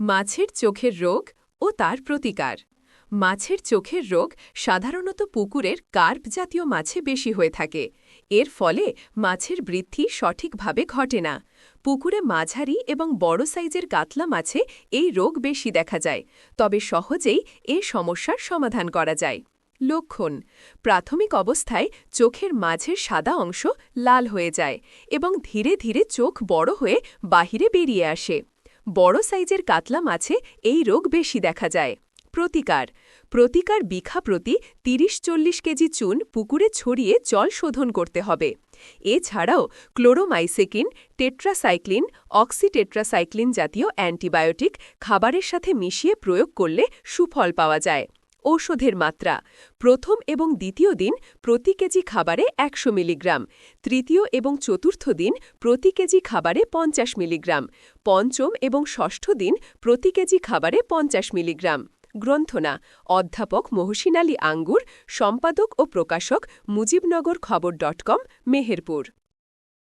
মাছের চোখের রোগ ও তার প্রতিকার। মাছের চোখের রোগ সাধারণত পুকুরের কার্প জাতীয় মাছে বেশি হয়ে থাকে। এর ফলে মাছের বৃদ্ধি সঠিকভাবে ঘটে না। পুকুরে মাঝারি এবং বড় সাইজের কাতলা মাছে এই রোগ বেশি দেখা যায়, তবে সহজেই এ সমস্যার সমাধান করা যায়। লক্ষণ, প্রাথমিক অবস্থায় চোখের মাঝের সাদা অংশ লাল হয়ে যায় এবং ধীরে ধীরে চোখ বড় হয়ে বাহিরে বেরিয়ে আসে। বড় সাইজের কাতলা মাছে এই রোগ বেশি দেখা যায়। প্রতিকার। প্রতিকার বিঘা প্রতি তিরিশ চল্লিশ কেজি চুন পুকুরে ছড়িয়ে জল শোধন করতে হবে। এছাড়াও ক্লোরোমাইসেকিন, টেট্রাসাইক্লিন, অক্সিটেট্রাসাইক্লিন জাতীয় অ্যান্টিবায়োটিক খাবারের সাথে মিশিয়ে প্রয়োগ করলে সুফল পাওয়া যায়। ঔষধের মাত্রা। প্রথম এবং দ্বিতীয় দিন প্রতি কেজি খাবারে একশো মিলিগ্রাম। তৃতীয় এবং চতুর্থ দিন প্রতি কেজি খাবারে পঞ্চাশ মিলিগ্রাম। পঞ্চম এবং ষষ্ঠ দিন প্রতি কেজি খাবারে পঞ্চাশ মিলিগ্রাম। গ্রন্থনা। অধ্যাপক মহসিন আলী আঙ্গুর, সম্পাদক ও প্রকাশক মুজিবনগর খবর ডট কম, মেহেরপুর।